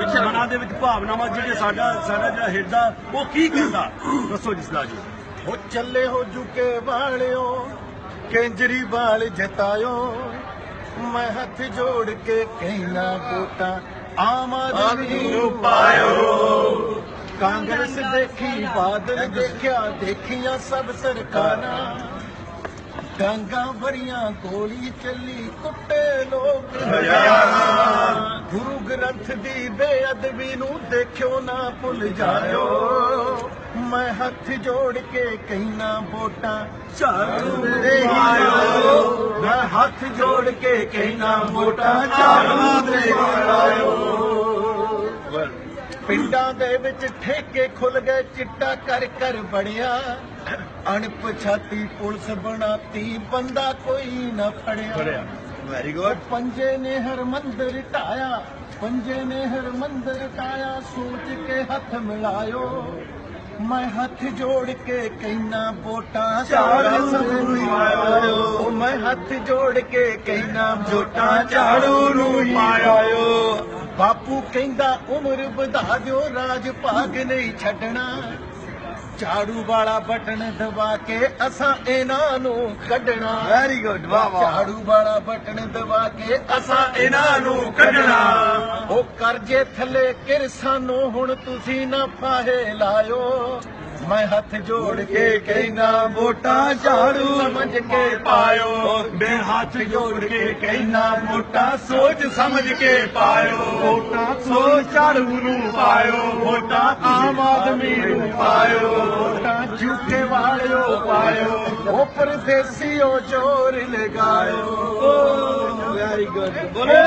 ਮਨਾਂ ਦੇ ਵਿੱਚ ਭਾਵਨਾਵਾਂ ਜਿਹੜੇ ਸਾਡਾ ਸਾਡਾ ਜਿਹੜਾ ਹਿਰਦਾ ਉਹ ਕੀ ਕਹਿੰਦਾ? ਦੱਸੋ ਜਿਸਲਾ ਜੀ। ਹੋ ਚੱਲੇ ਹੋ ਜੁਕੇ ਵਾਲਿਓ ਕੇਂਜਰੀਵਾਲ ਜਿਤਾਇਓ। ਮੈਂ ਹੱਥ ਜੋੜ ਕੇ ਕਹਿਣਾ ਵੋਟਾਂ ਆਮ ਆਦਮੀ ਨੂੰ ਪਾਇਓ। ਕਾਂਗਰਸ ਦੇਖੀ ਬਾਦਲ ਦੇਖਿਆ ਦੇਖੀਆਂ ਸਭ ਸਰਕਾਰਾਂ। ਡਾਂਗਾ ਭਰੀਆਂ ਗੋਲੀ ਚੱਲੀ ਕੁੱਟੇ ਲੋਕ। ਹਜ਼ਾਰਾਂ ਗੁਰੂ ਗ੍ਰੰਥ ਦੀ ਬੇਅਦਬੀ ਨੂੰ ਦੇਖਿਓ ਨਾ ਭੁੱਲ ਜਾਇਓ। ਮੈਂ ਹੱਥ ਜੋੜ ਕੇ ਕਹਿਣਾ ਵੋਟਾਂ ਝਾੜੂ ਦੇ ਆਇਓ ਮੈਂ ਹੱਥ ਜੋੜ ਕੇ ਕਹਿਣਾ ਵੋਟਾਂ ਝਾੜੂ ਦੇ ਆਇਓ ਪਿੰਡਾਂ ਦੇ ਵਿੱਚ ਠੇਕੇ ਖੁੱਲ ਗਏ, ਚਿੱਟਾ ਕਰ ਕਰ ਬਣਿਆ ਅਣਪਛਾਤੀ ਪੁਲਿਸ ਬਣਾਤੀ, ਬੰਦਾ ਕੋਈ ਨਾ ਫੜਿਆ। ਵੈਰੀ ਪੰਜੇ ਨੇ ਹਰਮੰਦਰ ਢਾਇਆ ਪੰਜੇ ਨੇ ਹਰਮੰਦਰ ਢਾਇਆ ਸੋਚ ਕੇ ਹੱਥ ਮਿਲਾਇਓ। ਮੈਂ ਹੱਥ ਜੋੜ ਕੇ ਕਹਿਣਾ ਵੋਟਾਂ ਝਾੜੂ ਨੂੰ ਪਾਇਓ ਮੈਂ ਹੱਥ ਜੋੜ ਕੇ ਕਹਿਣਾ ਵੋਟਾਂ ਝਾੜੂ ਨੂੰ ਪਾਇਓ ਬਾਪੂ ਕਹਿੰਦਾ ਉਮਰ ਵਧਾ ਦਿਓ ਰਾਜ ਭਾਗ ਨਹੀਂ ਛੱਡਣਾ। ਝਾੜੂ ਵਾਲਾ ਬਟਨ ਦਬਾ ਕੇ ਅਸਾਂ ਇਹਨਾਂ ਨੂੰ ਕੱਢਣਾ। ਵੈਰੀ ਗੁੱਡ ਵਾਹ ਵਾਹ। ਝਾੜੂ ਵਾਲਾ ਬਟਨ ਦਬਾ ਕੇ ਅਸਾਂ ਇਹਨਾਂ ਨੂੰ ਕੱਢਣਾ। ਉਹ ਕਰਜੇ ਥੱਲੇ ਕਿਰ ਸਾਨੂੰ ਹੁਣ ਤੁਸੀਂ ਨਾ ਫਾਹੇ ਲਾਇਓ। ਮੈਂ ਹੱਥ ਜੋੜ ਕੇ ਕਹਿਣਾ ਵੋਟਾਂ ਝਾੜੂ ਸਮਝ ਕੇ ਪਾਇਓ। ਮੈਂ ਹੱਥ ਜੋੜ ਕੇ ਕਹਿਣਾ ਵੋਟਾਂ ਸੋਚ ਸਮਝ ਕੇ ਪਾਇਓ। ਵੋਟਾਂ ਸੋਚ ਝਾੜੂ ਨੂੰ ਪਾਇਓ ਵੋਟਾਂ ਆਮ ਆਦਮੀ ਨੂੰ ਪਾਇਓ। ਵੋਟਾਂ ਝੂਠੇ ਵਾਲਿਓ ਪਾਇਓ। ਉਹ ਪਰਦੇਸੀਓ ਚੋਰ ਲਗਾਇਓ। ਵੈਰੀ ਗੁੱਡ ਬੋਲੇ